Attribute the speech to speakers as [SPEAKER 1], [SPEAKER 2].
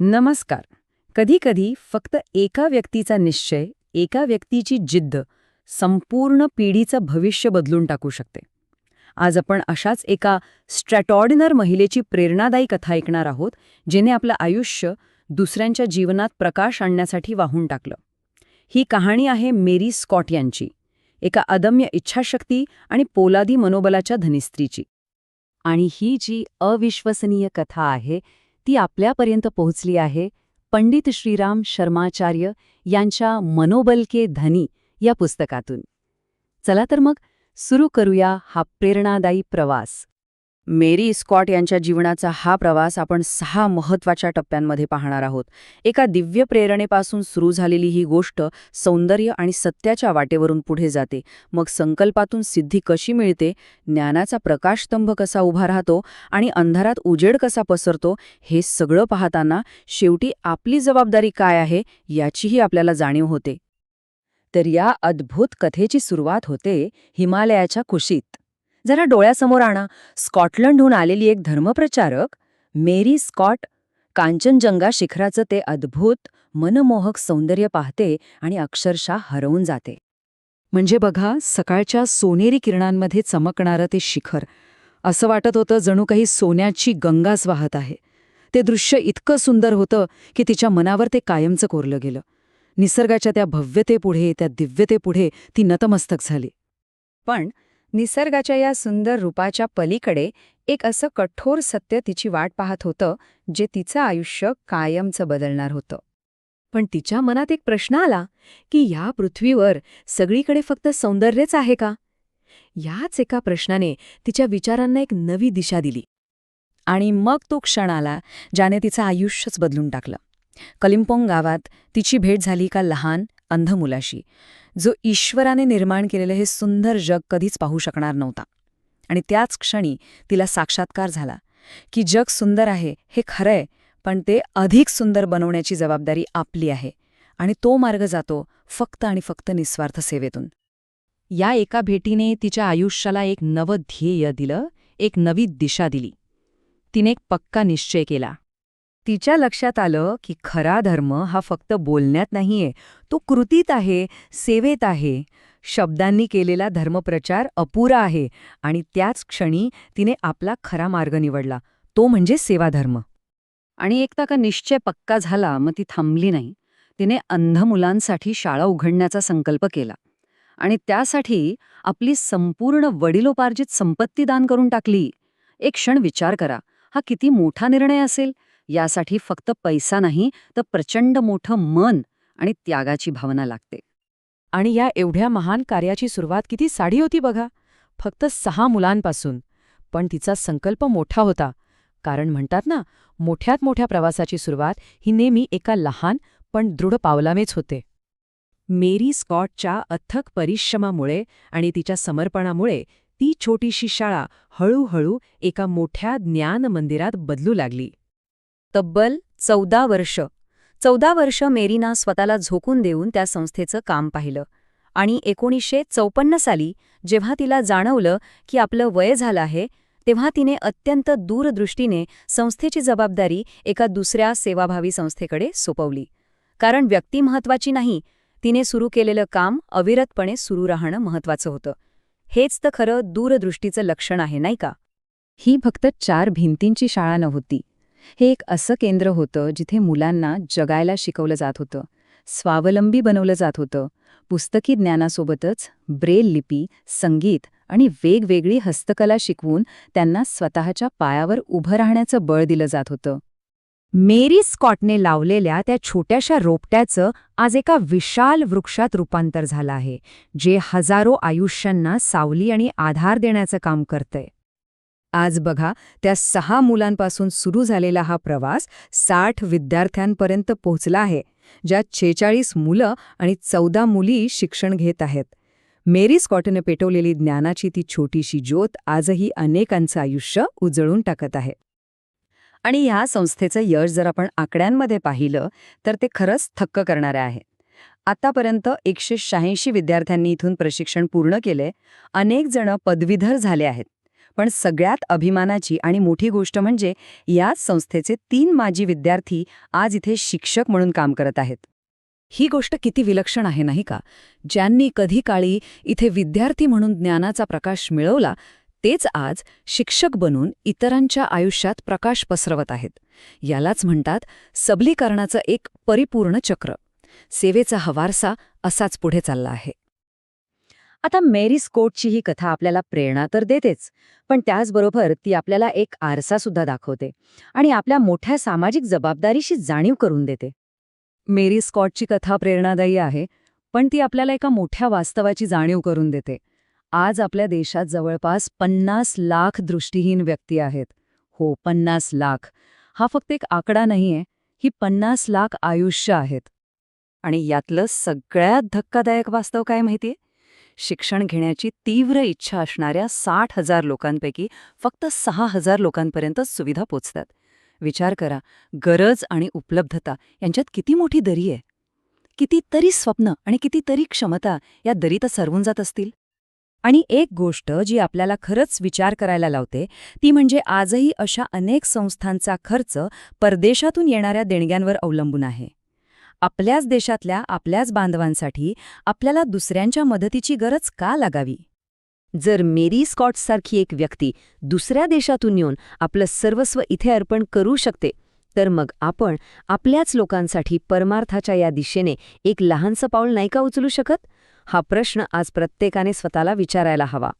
[SPEAKER 1] नमस्कार. कधीकधी फक्त एका व्यक्तीचा निश्चय एका व्यक्तीची जिद्द संपूर्ण पिढीचं भविष्य बदलून टाकू शकते. आज आपण अशाच एका स्ट्रॅटॉर्डिनर महिलेची प्रेरणादायी कथा ऐकणार आहोत जिने आपलं आयुष्य दुसऱ्यांच्या जीवनात प्रकाश आणण्यासाठी वाहून टाकलं. ही कहाणी आहे मेरी स्कॉट यांची एका अदम्य इच्छाशक्ती आणि पोलादी मनोबलाच्या धनिस्त्रीची आणि ही जी अविश्वसनीय कथा आहे ती आपल्यापर्यंत पोहोचली आहे. पंडित श्रीराम शर्माचार्य यांच्या मनोबल के धनी या पुस्तकातून. चला तर मग सुरू करूया हा प्रेरणादायी प्रवास. मेरी स्कॉट यांच्या जीवनाचा हा प्रवास आपण सहा महत्त्वाच्या टप्प्यांमध्ये पाहणार आहोत. एका दिव्य प्रेरणेपासून सुरू झालेली ही गोष्ट सौंदर्य आणि सत्याच्या वाटेवरून पुढे जाते. मग संकल्पातून सिद्धी कशी मिळते? ज्ञानाचा प्रकाशस्तंभ कसा उभा राहतो? आणि अंधारात उजेड कसा पसरतो? हे सगळं पाहताना शेवटी आपली जबाबदारी काय आहे? याचीही आपल्याला जाणीव होते. तर या अद्भुत कथेची सुरुवात होते हिमालयाच्या कुशीत. जरा डोळ्यासमोर आणा. स्कॉटलंडहून आलेली एक धर्मप्रचारक मेरी स्कॉट कांचनजंगा शिखराचं ते अद्भुत मनमोहक सौंदर्य पाहते आणि अक्षरशः हरवून जाते. म्हणजे बघा सकाळच्या सोनेरी किरणांमध्ये चमकणारं ते शिखर. असं वाटत होतं जणू काही सोन्याची गंगाच वाहत आहे. ते दृश्य इतकं सुंदर होतं की तिच्या मनावर ते कायमचं कोरलं गेलं. निसर्गाच्या त्या भव्यतेपुढे त्या दिव्यतेपुढे ती नतमस्तक झाली. पण निसर्गाच्या या सुंदर रूपाच्या पलीकडे एक असं कठोर सत्य तिची वाट पाहत होतं जे तिचं आयुष्य कायमचं बदलणार होतं. पण तिच्या मनात एक प्रश्न आला की या पृथ्वीवर सगळीकडे फक्त सौंदर्यच आहे का? याच एका प्रश्नाने तिच्या विचारांना एक नवी दिशा दिली. आणि मग तो क्षण आला ज्याने तिचं आयुष्यच बदलून टाकलं. कलिंपोंग गावात तिची भेट झाली का लहान? अंध मुलाशी जो ईश्वराने निर्माण केलेलं हे सुंदर जग कधीच पाहू शकणार नव्हता. आणि त्याच क्षणी तिला साक्षात्कार झाला की जग सुंदर आहे हे खरंय पण ते अधिक सुंदर बनवण्याची जबाबदारी आपली आहे. आणि तो मार्ग जातो फक्त आणि फक्त निस्वार्थ सेवेतून. या एका भेटीने तिच्या आयुष्याला एक नवं ध्येय दिलं एक नवी दिशा दिली. तिने एक पक्का निश्चय केला. तिच्या लक्षात आलं की खरा धर्म हा फक्त बोलण्यात नाहीये. तो कृतीत आहे सेवेत आहे. शब्दांनी केलेला धर्मप्रचार अपुरा आहे आणि त्याच क्षणी तिने आपला खरा मार्ग निवडला. तो म्हणजे सेवाधर्म. आणि एकदा का निश्चय पक्का झाला मग ती थांबली नाही. तिने अंध मुलांसाठी शाळा उघडण्याचा संकल्प केला. आणि त्यासाठी आपली संपूर्ण वडिलोपार्जित संपत्ती दान करून टाकली. एक क्षण विचार करा हा किती मोठा निर्णय असेल? यासाठी फक्त पैसा नाही तर प्रचंड मोठं मन आणि त्यागाची भावना लागते. आणि या एवढ्या महान कार्याची सुरुवात किती साडी होती बघा. फक्त सहा मुलांपासून. पण तिचा संकल्प मोठा होता. कारण म्हणतात ना मोठ्यात मोठ्या प्रवासाची सुरुवात ही नेहमी एका लहान पण दृढ पावलामेच होते. मेरी स्कॉटच्या अथक परिश्रमामुळे आणि तिच्या समर्पणामुळे ती छोटीशी शाळा हळूहळू एका मोठ्या ज्ञान मंदिरात बदलू लागली. तब्बल चौदा वर्ष. चौदा वर्ष मेरीना स्वतःला झोकून देऊन त्या संस्थेचं काम पाहिलं आणि एकोणीसशे चौपन्न साली जेव्हा तिला जाणवलं की आपलं वय झालं आहे तेव्हा तिने अत्यंत दूरदृष्टीने संस्थेची जबाबदारी एका दुसऱ्या सेवाभावी संस्थेकडे सोपवली. कारण व्यक्ती महत्वाची नाही तिने सुरू केलेलं काम अविरतपणे सुरू राहणं महत्वाचं होतं. हेच तर खरं दूरदृष्टीचं लक्षण आहे नाही का? ही फक्त चार भिंतींची शाळा नव्हती. हे एक असं केंद्र होतं जिथे मुलांना जगायला शिकवलं जात होतं. स्वावलंबी बनवलं जात होतं. पुस्तकी ज्ञानासोबतच ब्रेल लिपी संगीत आणि वेगवेगळी हस्तकला शिकवून त्यांना स्वतःच्या पायावर उभं राहण्याचं बळ दिलं जात होतं. मेरी स्कॉटने लावलेल्या त्या छोट्याशा रोपट्याचं आज एका विशाल वृक्षात रूपांतर झालं आहे जे हजारो आयुष्यांना सावली आणि आधार देण्याचं काम करतंय. आज बघा त्या सहा मुलांपासून सुरू झालेला हा प्रवास साठ विद्यार्थ्यांपर्यंत पोहोचला आहे ज्यात छेचाळीस मुलं आणि चौदा मुली शिक्षण घेत आहेत. मेरी स्कॉटने पेटवलेली ज्ञानाची ती छोटीशी ज्योत आजही अनेकांचं आयुष्य उजळून टाकत आहे. आणि ह्या संस्थेचं यश जर आपण आकड्यांमध्ये पाहिलं तर ते खरंच थक्क करणारे आहे. आतापर्यंत एकशे शहाऐंशी विद्यार्थ्यांनी इथून प्रशिक्षण पूर्ण केले अनेक जण पदवीधर झाले आहेत. पण सगळ्यात अभिमानाची आणि मोठी गोष्ट म्हणजे याच संस्थेचे तीन माजी विद्यार्थी आज इथे शिक्षक म्हणून काम करत आहेत. ही गोष्ट किती विलक्षण आहे नाही का? ज्यांनी कधी काळी इथे विद्यार्थी म्हणून ज्ञानाचा प्रकाश मिळवला तेच आज शिक्षक बनून इतरांच्या आयुष्यात प्रकाश पसरवत आहेत. यालाच म्हणतात सबलीकरणाचं एक परिपूर्ण चक्र. सेवेचा हवारसा असाच पुढे चालला आहे. आता मेरी स्कोटची ही कथा आपल्याला प्रेरणा तर देतेच पण त्याचबरोबर ती आपल्याला एक आरसा सुद्धा दाखवते आणि आपल्या मोठ्या सामाजिक जबाबदारीशी जाणीव करून देते. मेरी स्कॉटची कथा प्रेरणादायी आहे पण ती आपल्याला एका मोठ्या वास्तवाची जाणीव करून देते. आज आपल्या देशात जवळपास पन्नास लाख दृष्टीहीन व्यक्ती आहेत. हो पन्नास लाख. हा फक्त एक आकडा नाहीये ही पन्नास लाख आयुष्य आहेत. आणि यातलं सगळ्यात धक्कादायक वास्तव काय माहितीये? शिक्षण घेण्याची तीव्र इच्छा असणाऱ्या साठ हजार लोकांपैकी फक्त सहा हजार लोकांपर्यंत सुविधा पोचतात. विचार करा गरज आणि उपलब्धता यांच्यात किती मोठी दरी आहे? कितीतरी स्वप्न आणि कितीतरी क्षमता या दरीत सरवून जात असतील? आणि एक गोष्ट जी आपल्याला खरंच विचार करायला लावते ती म्हणजे आजही अशा अनेक संस्थांचा खर्च परदेशातून येणाऱ्या देणग्यांवर अवलंबून आहे. आपल्याच देशातल्या आपल्याच बांधवांसाठी आपल्याला दुसऱ्यांच्या मदतीची गरज का लागावी? जर मेरी स्कॉट्ससारखी एक व्यक्ती दुसऱ्या देशातून येऊन आपलं सर्वस्व इथे अर्पण करू शकते तर मग आपण आपल्याच लोकांसाठी परमार्थाच्या या दिशेने एक लहानसं पाऊल नाही का उचलू शकत? हा प्रश्न आज प्रत्येकाने स्वतःला विचारायला हवा.